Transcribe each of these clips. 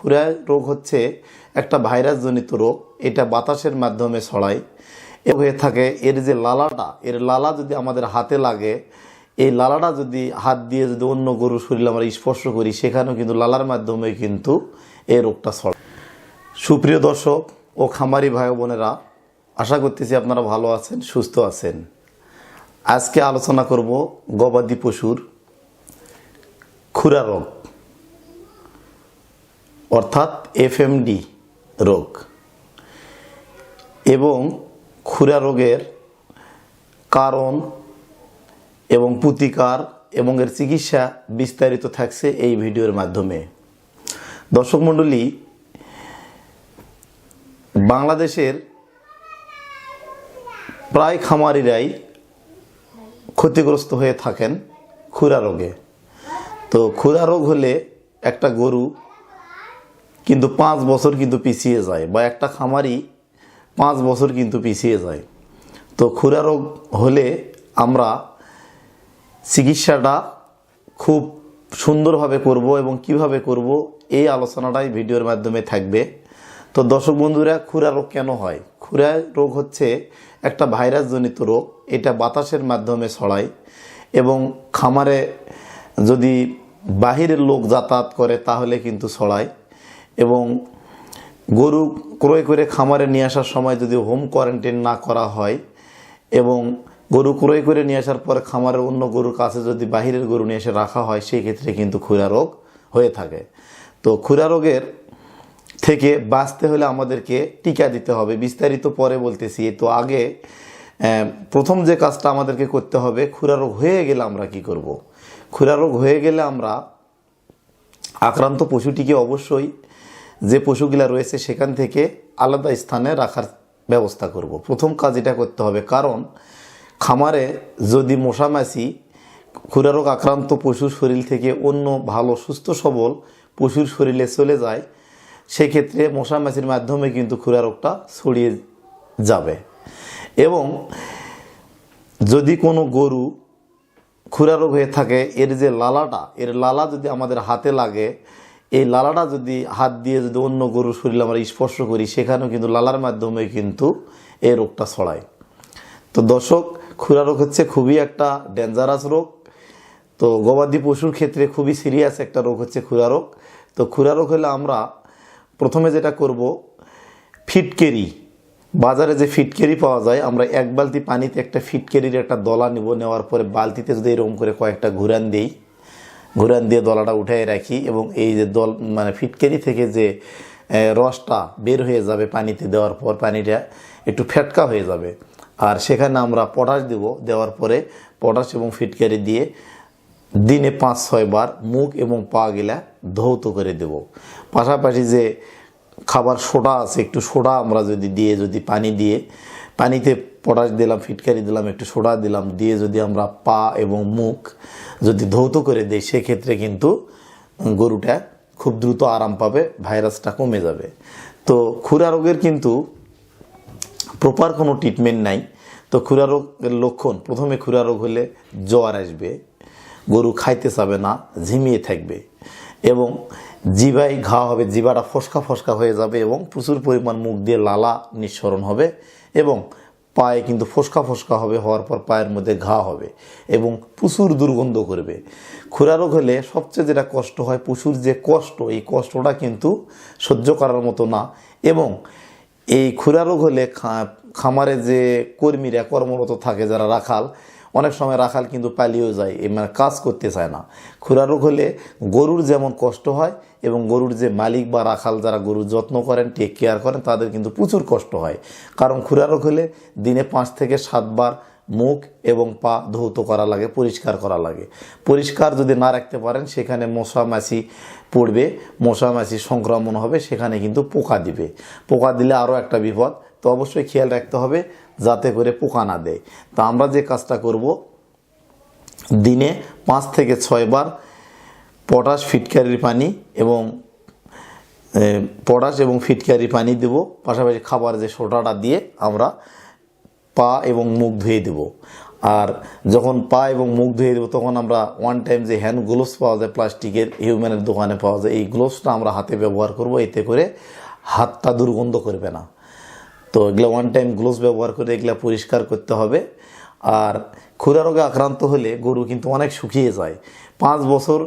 খুরা রোগ হচ্ছে একটা ভাইরাসজনিত রোগ। এটা বাতাসের মাধ্যমে ছড়ায়। এ হয়ে থাকে, এর যে লালাটা, এর লালা যদি আমাদের হাতে লাগে, এই লালাটা যদি হাত দিয়ে যদি অন্য গরুর শরীরে আমরা স্পর্শ করি, সেখানেও কিন্তু লালার মাধ্যমে কিন্তু এই রোগটা ছড়ায়। সুপ্রিয় দর্শক ও খামারি ভাই বোনেরা, আশা করতেছি আপনারা ভালো আছেন, সুস্থ আছেন। আজকে আলোচনা করব গবাদি পশুর খুরা রোগ। অর্থাৎ এফএমডি রোগ এবং খুরা রোগের কারণ এবং প্রতিকার এবং এর চিকিৎসা বিস্তারিত থাকছে এই ভিডিওর মাধ্যমে। দর্শক মণ্ডলী, বাংলাদেশের প্রায় খামারিরাই ক্ষতিগ্রস্ত হয়ে থাকেন খুরা রোগে। তো খুরা রোগ হলে একটা গরু কিন্তু পাঁচ বছর কিন্তু পিছিয়ে যায় বা একটা খামারি পাঁচ বছর কিন্তু পিছিয়ে যায়। তো খুরা রোগ হলে আমরা চিকিৎসাটা খুব সুন্দরভাবে করব এবং কীভাবে করব এই আলোচনাটাই ভিডিওর মাধ্যমে থাকবে। তো দর্শক বন্ধুরা, খুরা রোগ কেন হয়? খুরা রোগ হচ্ছে একটা ভাইরাসজনিত রোগ, এটা বাতাসের মাধ্যমে ছড়ায় এবং খামারে যদি বাহিরের লোক যাতায়াত করে তাহলে কিন্তু ছড়ায়। এবং গরু ক্রয় করে খামারে নিয়ে আসার সময় যদি হোম কোয়ারেন্টাইন না করা হয় এবং গরু ক্রয় করে নিয়ে আসার পরে খামারের অন্য গরুর কাছে যদি বাহিরের গরু নিয়ে এসে রাখা হয়, সেই ক্ষেত্রে কিন্তু খুরা রোগ হয়ে থাকে। তো খুরা রোগের থেকে বাঁচতে হলে আমাদেরকে টিকা দিতে হবে। বিস্তারিত পরে বলতেছি। তো আগে প্রথম যে কাজটা আমাদেরকে করতে হবে খুরা রোগ হয়ে গেলে আমরা কি করব। খুরা রোগ হয়ে গেলে আমরা আক্রান্ত পশুটিকে অবশ্যই যে পশুগুলা রয়েছে সেখান থেকে আলাদা স্থানে রাখার ব্যবস্থা করব। প্রথম কাজ এটা করতে হবে, কারণ খামারে যদি মশামাছি খুরা রোগ আক্রান্ত পশুর শরীর থেকে অন্য ভালো, সুস্থ, সবল পশুর শরীরে চলে যায়, সেক্ষেত্রে মশামাছির মাধ্যমে কিন্তু খুরা রোগটা ছড়িয়ে যাবে এবং যদি কোনো গরু খুরা রোগ হয়ে থাকে, এর যে লালাটা, এর লালা যদি আমাদের হাতে লাগে এই লালাটা যদি হাত দিয়ে যদি অন্য গরুর শরীরে আমরা স্পর্শ করি, সেখানেও কিন্তু লালার মাধ্যমে কিন্তু এই রোগটা ছড়ায়। তো দর্শক, খুরা রোগ হচ্ছে খুবই একটা ডেঞ্জারাস রোগ। তো গবাদি পশুর ক্ষেত্রে খুবই সিরিয়াস একটা রোগ হচ্ছে খুরা রোগ। তো খুরা রোগ হলে আমরা প্রথমে যেটা করব ফিটকেরি বাজারে যে ফিটকেরি পাওয়া যায়, আমরা এক বালতি পানিতে একটা ফিটকেরির একটা দলা নিব, নেওয়ার পরে বালতিতে যদি এরকম করে কয়েকটা ঘুরান দিই ঘুরান দিয়ে দলাটা উঠাই রাখি এবং এই যে দল মানে ফিটকারি থেকে যে রসটা বের হয়ে যাবে পানিতে দেওয়ার পর পানিটা একটু ফেটকা হয়ে যাবে। আর সেখানে আমরা পটাশ দেব, দেওয়ার পরে পটাশ এবং ফিটকারি দিয়ে দিনে পাঁচ ছয় বার মুখ এবং পা গিলা ধৌত করে দেব। পাশাপাশি যে খাবার সোডা আছে, একটু সোডা আমরা যদি দিয়ে, যদি পানি দিয়ে, পানিতে পটাশ দিলাম, ফিটকারি দিলাম, একটু সোডা দিলাম, দিয়ে যদি আমরা পা এবং মুখ যদি ধৌত করে দিই, সেক্ষেত্রে কিন্তু গরুটা খুব দ্রুত আরাম পাবে, ভাইরাসটা কমে যাবে। তো খুরা রোগের কিন্তু প্রপার কোনো ট্রিটমেন্ট নাই। তো খুরা রোগের লক্ষণ, প্রথমে খুরা রোগ হলে জ্বর আসবে, গরু খাইতে চাবে না, ঝিমিয়ে থাকবে। এবং জিভায় ঘা হবে জিভাটা ফসকা ফসকা হয়ে যাবে এবং প্রচুর পরিমাণ মুখ দিয়ে লালা নিঃসরণ হবে এবং পায়ে কিন্তু ফসকা ফসকা হবে, হওয়ার পর পায়ের মধ্যে ঘা হবে এবং প্রচুর দুর্গন্ধ করবে। খুরা রোগ হলে সবচেয়ে যেটা কষ্ট হয়, পশুর যে কষ্ট, এই কষ্টটা কিন্তু সহ্য করার মতো না এবং এই খুরা রোগ হলে খামারে যে কর্মীরা, কর্মরত থাকে যারা রাখাল অনেক সময় রাখাল কিন্তু পালিয়েও যায় মানে কাজ করতে চায় না। খুরা রোগ হলে গরুর যেমন কষ্ট হয় এবং গরুর যে মালিক বা রাখাল যারা গরুর যত্ন করেন টেক কেয়ার করেন, তাদের কিন্তু প্রচুর কষ্ট হয়। কারণ খুরা রোগ হলে দিনে পাঁচ থেকে সাতবার মুখ এবং পা ধৌত করা লাগে, পরিষ্কার করা লাগে। পরিষ্কার যদি না রাখতে পারেন, সেখানে মশা, মাছি পড়বে। মশা, মাছি সংক্রমণ হবে, সেখানে কিন্তু পোকা দিবে। পোকা দিলে আরও একটা বিপদ। তো অবশ্যই খেয়াল রাখতে হবে যাতে করে পোকা না দেয়। তা আমরা যে কাজটা করব, দিনে পাঁচ থেকে ছয়বার পটাশ ফিটকারির পানি এবং পটাশ এবং ফিটকারি পানি দেব। পাশাপাশি খাবার যে সোডাটা দিয়ে আমরা পা এবং মুখ ধুয়ে দেব। আর যখন পা এবং মুখ ধুয়ে দেবো, তখন আমরা ওয়ান টাইম যে হ্যান্ড গ্লোভস পাওয়া যায়, প্লাস্টিকের হিউম্যানের দোকানে পাওয়া যায়, এই গ্লোভসটা আমরা হাতে ব্যবহার করব। এতে করে হাতটা দুর্গন্ধ করবে না। তো এগুলো ওয়ান টাইম গ্লোভস ব্যবহার করে এগুলো পরিষ্কার করতে হবে। আর খুরা রোগে আক্রান্ত হলে গরু কিন্তু অনেক শুকিয়ে যায়। পাঁচ বছর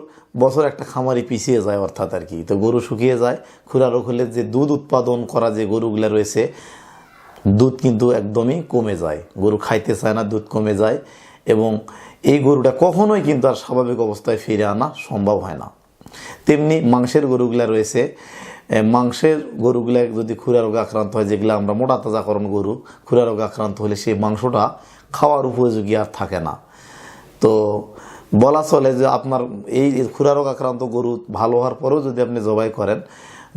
বছর একটা খামারি পিছিয়ে যায় অর্থাৎ আর কি। তো গরু শুকিয়ে যায়, খুরা রোগ হলে যে দুধ উৎপাদন করা যে গরুগুলো রয়েছে, দুধ কিন্তু একদমই কমে যায়। গরু খাইতে চায় না, দুধ কমে যায় এবং এই গরুটা কখনোই কিন্তু আর স্বাভাবিক অবস্থায় ফিরে আনা সম্ভব হয় না। তেমনি মাংসের গরুগুলা রয়েছে মাংসের গরুগুলা যদি খুরা রোগে আক্রান্ত হয়, যেগুলো আমরা মোটা তাজাকরণ গরু, খুরা রোগে আক্রান্ত হলে সেই মাংসটা খাওয়ার উপযোগী আর থাকে না। তো বলা চলে যে আপনার এই খুরা রোগ আক্রান্ত গরু ভালো হওয়ার পরেও যদি আপনি জবাই করেন,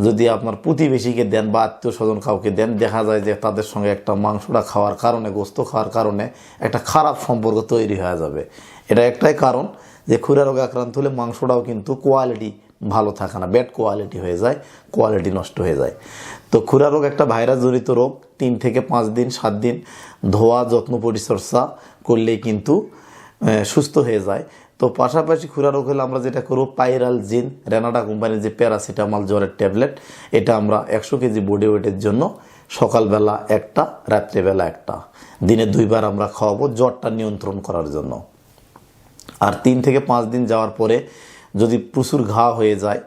যদি আপনার প্রতিবেশীকে দেন বা আত্মীয় স্বজন কাউকে দেন, দেখা যায় যে তাদের সঙ্গে একটা মাংসটা খাওয়ার কারণে, গোস্ত খাওয়ার কারণে একটা খারাপ সম্পর্ক তৈরি হয়ে যাবে। এটা একটাই কারণ যে খুরা রোগে আক্রান্ত হলে মাংসটাও কিন্তু কোয়ালিটি ভালো থাকে না ব্যাড কোয়ালিটি হয়ে যায় কোয়ালিটি নষ্ট হয়ে যায়। তো খুরা রোগ একটা ভাইরাস জনিত রোগ, তিন থেকে পাঁচ দিন, সাত দিন ধোয়া, যত্ন পরিচর্যা করলেই কিন্তু সুস্থ হয়ে যায়। তো পাশাপাশি খুরা রোগ হলে আমরা যেটা করব, পাইরাল জিন, রেনাডা কোম্পানির যে প্যারাসিটামল জ্বরের ট্যাবলেট, এটা আমরা একশো কেজি বডি ওয়েটের জন্য সকালবেলা একটা, রাত্রেবেলা একটা। দিনে দুইবার আমরা খাওয়াবো জ্বরটা নিয়ন্ত্রণ করার জন্য। আর তিন থেকে পাঁচ দিন যাওয়ার পরে যদি প্রচুর ঘা হয়ে যায়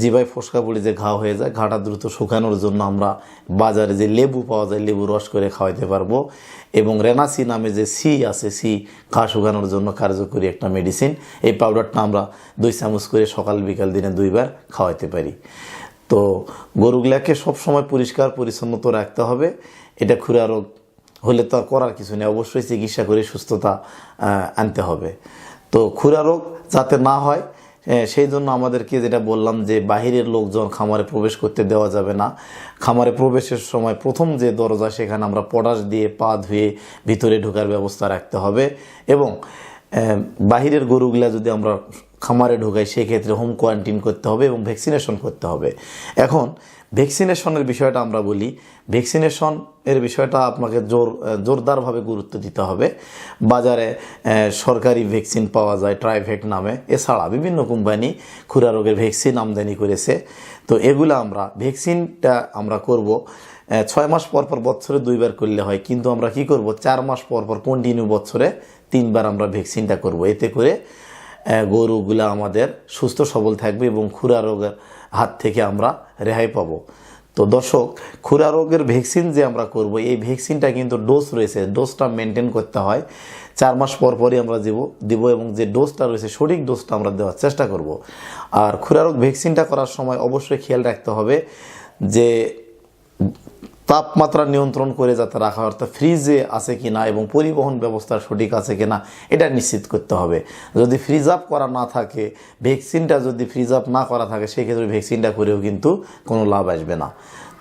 জিভায় ফসকা পড়ে যে ঘা হয়ে যায়, ঘাটা দ্রুত শুকানোর জন্য আমরা বাজারে যে লেবু পাওয়া যায়, লেবু রস করে খাওয়াইতে পারব। এবং রেনাসি নামে যে সি আছে, সি ঘা শুকানোর জন্য কার্যকরী একটা মেডিসিন এই পাউডারটা আমরা দুই চামচ করে সকাল বিকাল দিনে দুইবার খাওয়াইতে পারি। তো গরুগুলাকে সবসময় পরিষ্কার পরিচ্ছন্ন তো রাখতে হবে। এটা খুরা রোগ হলে তো আর করার কিছু নেই, অবশ্যই চিকিৎসা করে সুস্থতা আনতে হবে। তো খুরা রোগ যাতে না হয় সেই জন্য আমাদেরকে যেটা বললাম যে বাহিরের লোকজন খামারে প্রবেশ করতে দেওয়া যাবে না। খামারে প্রবেশের সময় প্রথম যে দরজা, সেখানে আমরা পটাশ দিয়ে পা ধুয়ে ভিতরে ঢোকার ব্যবস্থা রাখতে হবে এবং বাহিরের গরুগুলা যদি আমরা খামারে ঢোকাই সেক্ষেত্রে হোম কোয়ারেন্টিন করতে হবে এবং ভ্যাকসিনেশন করতে হবে। এখন ভ্যাকসিনেশনের বিষয়টা আমরা বলি। ভ্যাকসিনেশন এর বিষয়টা আপনাকে জোর, জোরদারভাবে গুরুত্ব দিতে হবে। বাজারে সরকারি ভ্যাকসিন পাওয়া যায় ট্রাইভেক নামে। এছাড়া বিভিন্ন কোম্পানি খুরা রোগের ভ্যাকসিন আমদানি করেছে। তো এগুলো আমরা ভ্যাকসিনটা আমরা করব ছয় মাস পর পর বছরে দুইবার করলে হয়। কিন্তু আমরা কি করব? চার মাস পর পর কন্টিনিউ বছরে তিনবার আমরা ভ্যাকসিনটা করব। এতে করে গরুগুলা আমাদের সুস্থ, সবল থাকবে এবং খুরা রোগের হাত থেকে আমরা রেহাই পাবো। তো দর্শক, খুরা রোগের ভ্যাকসিন যে আমরা করব, এই ভ্যাকসিনটা কিন্তু ডোজ রয়েছে। ডোজটা মেনটেন করতে হয়। চার মাস পর পরই আমরা দিব দিব এবং যে ডোজটা রয়েছে, সঠিক ডোজটা আমরা দেওয়ার চেষ্টা করব। আর খুরা রোগ ভ্যাকসিনটা করার সময় অবশ্যই খেয়াল রাখতে হবে যে তাপমাত্রা নিয়ন্ত্রণ করে যাতে রাখা অর্থাৎ ফ্রিজে আছে কি না এবং পরিবহন ব্যবস্থা সঠিক আছে কিনা, এটা নিশ্চিত করতে হবে। যদি ফ্রিজ আপ করা না থাকে ভ্যাকসিনটা যদি ফ্রিজ আপ না করা থাকে, সেক্ষেত্রে ভ্যাকসিনটা করেও কিন্তু কোনো লাভ আসবে না।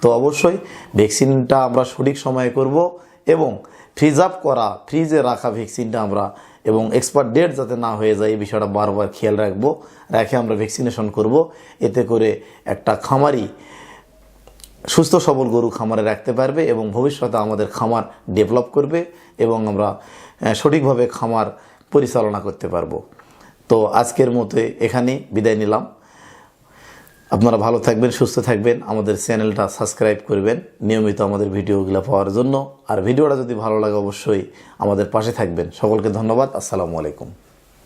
তো অবশ্যই ভ্যাকসিনটা আমরা সঠিক সময়ে করব এবং ফ্রিজ আপ করা ফ্রিজে রাখা ভ্যাকসিনটা আমরা এবং এক্সপায়ার ডেট যাতে না হয়ে যায়, এই বিষয়টা বারবার খেয়াল রাখব, রেখে আমরা ভ্যাকসিনেশন করব। এতে করে একটা খামারি সুস্থ সবল গরু খামারে রাখতে পারবে এবং ভবিষ্যতে আমাদের খামার ডেভেলপ করবে এবং আমরা সঠিকভাবে খামার পরিচালনা করতে পারব। তো আজকের মতো এখানেই বিদায় নিলাম। আপনারা ভালো থাকবেন, সুস্থ থাকবেন। আমাদের চ্যানেলটা সাবস্ক্রাইব করবেন। নিয়মিত আমাদের ভিডিওগুলো পাওয়ার জন্য। আর ভিডিওটা যদি ভালো লাগে, অবশ্যই আমাদের পাশে থাকবেন। সকলকে ধন্যবাদ। আসসালামু আলাইকুম।